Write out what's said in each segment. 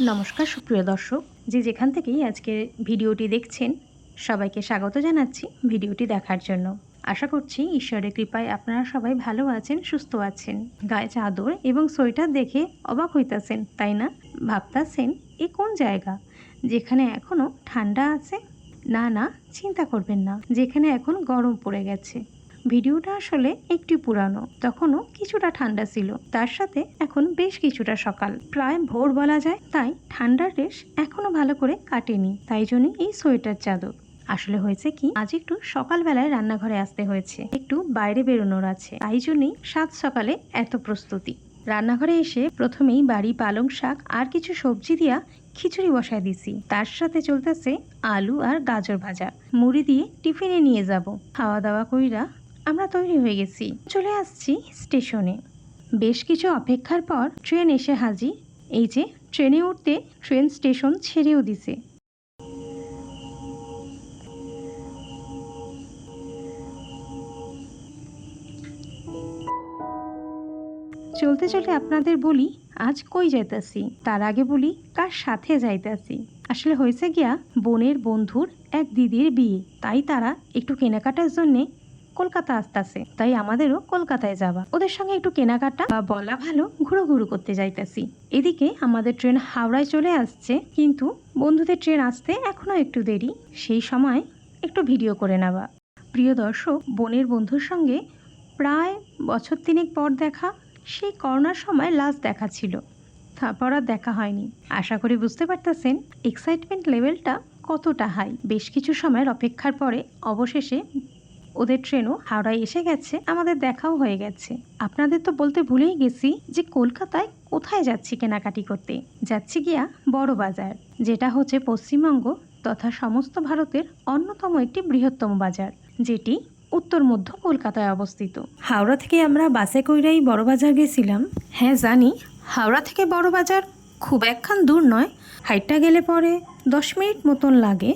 নমস্কার সুপ্রিয় দর্শক, যে যেখান থেকেই আজকে ভিডিওটি দেখছেন, সবাইকে স্বাগত জানাচ্ছি ভিডিওটি দেখার জন্য। আশা করছি ঈশ্বরের কৃপায় আপনারা সবাই ভালো আছেন, সুস্থ আছেন। গায়ে চাদর এবং সোয়েটার দেখে অবাক হইতাছেন, তাই না? ভাবতাছেন, এ কোন জায়গা? যেখানে এখনও ঠান্ডা আছে? না না, চিন্তা করবেন না। যেখানে এখন গরম পড়ে গেছে। ভিডিওটা আসলে একটু পুরানো, তখনও কিছুটা ঠান্ডা ছিল। তার সাথে এখন বেশ কিছুটা সকাল। প্রায় ভোর বলা যায়, তাই ঠান্ডার রেশ এখনও ভালো করে কাটেনি। তাই জন্যই এই সোয়েটার চাদর। আসলে হয়েছে কি, আজ একটু সকালবেলায় রান্নাঘরে আসতে হয়েছে। একটু বাইরে বেরোনোর আছে। তাই জন্যই সাত সকালে এত প্রস্তুতি। রান্নাঘরে এসে প্রথমেই বাড়ি পালং শাক আর কিছু সবজি দিয়া খিচুড়ি বসায় দিছি। তার সাথে চলতেছে আলু আর গাজর ভাজা। মুড়ি দিয়ে টিফিনে নিয়ে যাব। খাওয়া দাওয়া কইরা আমরা তৈরি হয়ে গেছি। চলে আসছি স্টেশনে। বেশ কিছু অপেক্ষার পর ট্রেন এসে হাজির। এই যে, ট্রেনে উঠতে ট্রেন স্টেশন ছেড়েও দিছে। চলতে চলতে আপনাদের বলি, আজ কই যাইতাছি? তার আগে বলি, কার সাথে যাইতাছি? আসলে হয়েছে গিয়া, বোনের বন্ধুর এক দিদির বিয়ে। তাই তারা একটু কেনাকাটার জন্যে কলকাতা আসতেছে, তাই আমাদেরও কলকাতায় যাওয়া। ওদের সঙ্গে একটু কেনাকাটা বা বলা ভালো ঘুরো ঘুরো করতে যাইতাছি। এদিকে আমাদের ট্রেন হাওড়ায় চলে আসছে, কিন্তু বন্ধুদের ট্রেন আসতে এখনও একটু দেরি, সেই সময় একটু ভিডিও করে নেওয়া। প্রিয় দর্শক, বোনের বন্ধুর সঙ্গে প্রায় বছর তিনেক পর দেখা, সেই করোনার সময় লাস্ট দেখা ছিল। তারপর আর দেখা হয়নি। আশা করি বুঝতে পারতেছেন এক্সাইটমেন্ট লেভেলটা কতটা হাই বেশ কিছু সময়ের অপেক্ষার পরে অবশেষে ওদের ট্রেনও হাওড়ায় এসে গেছে আমাদের দেখাও হয়ে গেছে। আপনাদের তো বলতে ভুলেই গেছি যে কলকাতায় কোথায় যাচ্ছি কেনাকাটি করতে। যাচ্ছি গিয়া বড় বাজার যেটা হচ্ছে পশ্চিমবঙ্গ তথা সমস্ত ভারতের অন্যতম একটি বৃহত্তম বাজার যেটি উত্তর মধ্য কলকাতায় অবস্থিত। হাওড়া থেকে আমরা বাসে কইরাই বড় বাজার গেছিলাম। হ্যাঁ জানি। হাওড়া থেকে বড় বাজার খুব একখান দূর নয় হাইটটা গেলে পরে দশ মিনিট মতন লাগে।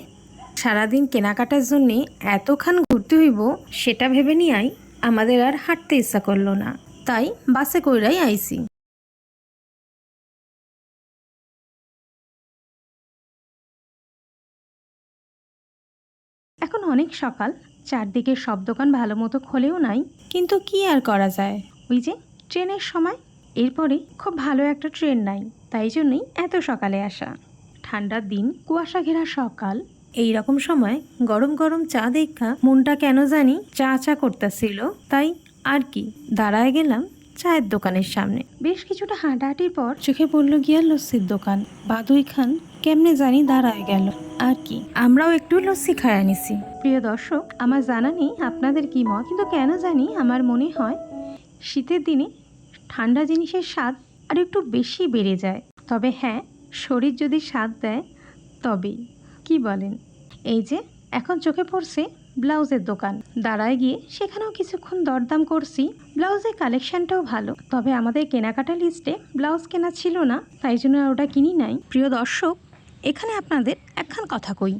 সারাদিন কেনাকাটার জন্যে এতখান ঘুরতে হইব সেটা ভেবে নিয়াই আমাদের আর হাঁটতে ইচ্ছা করল না। তাই বাসে কইরাই আইসি এখন অনেক সকাল চারদিকে সব দোকান ভালো মতো খোলেও নাই। কিন্তু কি আর করা যায়? ওই যে ট্রেনের সময়। এরপরে খুব ভালো একটা ট্রেন নাই তাই জন্যই এত সকালে আসা। ঠান্ডার দিন কুয়াশা ঘেরা সকাল। এই রকম সময় গরম গরম চা দেখা মনটা কেন জানি চা চা করতেছিল তাই আর কি। দাঁড়ায় গেলাম চায়ের দোকানের সামনে। বেশ কিছুটা হাঁটাহাঁটির পর চোখে পড়ল গিয়া লস্যির দোকান। বাদুই খান কেমনে জানি দাঁড়ায় গেল। আর কি আমরাও একটু লস্যি খায় নিছি প্রিয় দর্শক আমার জানা নেই আপনাদের কি মত কিন্তু কেন জানি আমার মনে হয় শীতের দিনে ঠান্ডা জিনিসের স্বাদ আর একটু বেশি বেড়ে যায়। তবে হ্যাঁ শরীর যদি স্বাদ দেয় তবেই। কি বলেন? এই যে, এখন চোখে পড়ছে ব্লাউজের দোকান। দাঁড়ায় গিয়ে সেখানেও কিছুক্ষণ দরদাম করছি, ব্লাউজের কালেকশনটাও ভালো। তবে আমাদের কেনাকাটা লিস্টে ব্লাউজ কেনা ছিল না, তাই জন্য আর ওটা কিনি নাই। প্রিয় দর্শক, এখানে আপনাদের একখান কথা কই।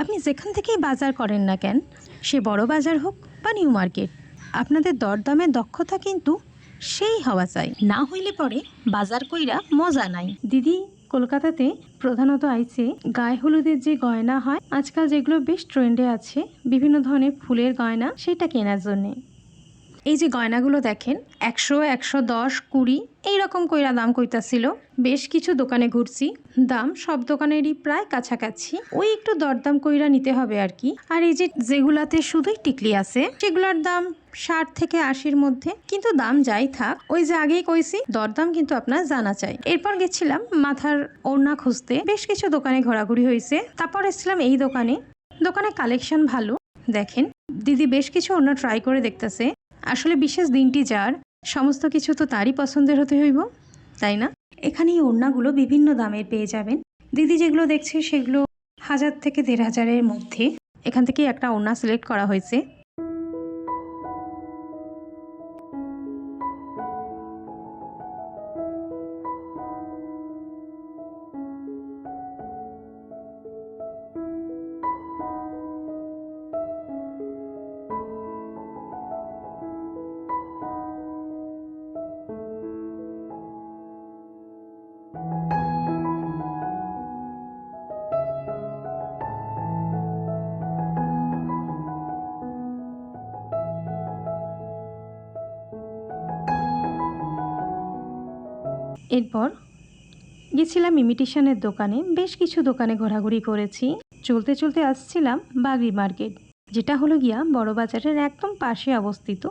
আপনি যেখান থেকেই বাজার করেন না কেন, সে বড় বাজার হোক বা নিউ মার্কেট, আপনাদের দরদামের দক্ষতা কিন্তু সেই হওয়া চাই। না হইলে পরে বাজার কইরা মজা নাই। দিদি কলকাতাতে প্রধানত আইছে গায়ে হলুদের যে গয়না হয়, আজকাল যেগুলো বেশ ট্রেন্ডে আছে, বিভিন্ন ধরনের ফুলের গয়না, সেটা কেনার জন্যে। এই যে গয়নাগুলো দেখেন, একশো একশো দশ, কুড়ি এইরকম কইরা দাম কইতাছিল। বেশ কিছু দোকানে ঘুরছি, দাম সব দোকানেরই প্রায় কাছাকাছি। ওই একটু দরদাম কইরা নিতে হবে আর কি। আর এই যে যেগুলাতে শুধুই টিকলি আছে, সেগুলোর দাম ষাট থেকে আশির মধ্যে, কিন্তু দাম যাই থাক, ওই যে আগেই কইছি, দরদাম কিন্তু আপনার জানা চাই। এরপর গেছিলাম মাথার ওড়না খুঁজতে, বেশ কিছু দোকানে ঘোরাঘুরি হয়েছে তারপর এসেছিলাম এই দোকানে। দোকানে কালেকশন ভালো, দেখেন, দিদি বেশ কিছু ওড়না ট্রাই করে দেখতেছে। আসলে বিশেষ দিনটি যার, সমস্ত কিছু তো তারই পছন্দের হতে হইব, তাই না? এখানে এই ওড়নাগুলো বিভিন্ন দামের পেয়ে যাবেন। দিদি যেগুলো দেখছে সেগুলো হাজার থেকে দেড় হাজারের মধ্যে। এখান থেকে একটা ওড়না সিলেক্ট করা হয়েছে। এরপর গেছিলাম ইমিটেশনের দোকানে, বেশ কিছু দোকানে ঘোরাঘুরি করেছি। চলতে চলতে আসছিলাম বাগরি মার্কেট, যেটা হলো গিয়া বড় বাজারের একদম পাশে অবস্থিত।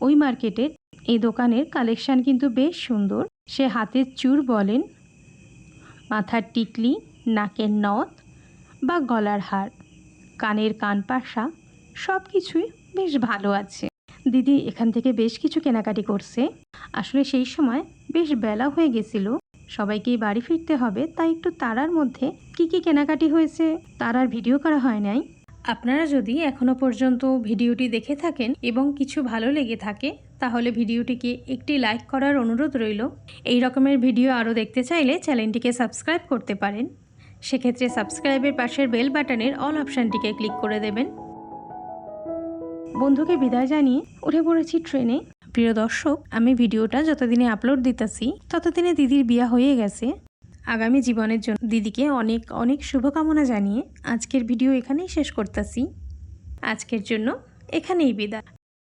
ওই মার্কেটের এই দোকানের কালেকশান কিন্তু বেশ সুন্দর। সে হাতের চূড় বলেন, মাথার টিকলি, নাকের নথ বা গলার হার, কানের কানপাশা সব কিছুই বেশ ভালো আছে। দিদি এখান থেকে বেশ কিছু কেনাকাটি করছে। আসলে সেই সময় বেশ বেলা হয়ে গেছিল। সবাইকেই বাড়ি ফিরতে হবে, তাই একটু তারার মধ্যে কি কি কেনাকাটি হয়েছে তারার ভিডিও করা হয় নাই। আপনারা যদি এখনও পর্যন্ত ভিডিওটি দেখে থাকেন এবং কিছু ভালো লেগে থাকে, তাহলে ভিডিওটিকে একটি লাইক করার অনুরোধ রইল। এই রকমের ভিডিও আরও দেখতে চাইলে চ্যানেলটিকে সাবস্ক্রাইব করতে পারেন। সেক্ষেত্রে সাবস্ক্রাইবের পাশের বেল বাটনের অল অপশানটিকে ক্লিক করে দেবেন। বন্ধুকে বিদায় জানিয়ে উঠে পড়েছি ট্রেনে। প্রিয় দর্শক, আমি ভিডিওটা যতদিনে আপলোড দিতেছি, ততদিনে দিদির বিয়া হয়ে গেছে। আগামী জীবনের জন্য দিদিকে অনেক অনেক শুভকামনা জানিয়ে আজকের ভিডিও এখানেই শেষ করতেছি। আজকের জন্য এখানেই বিদায়।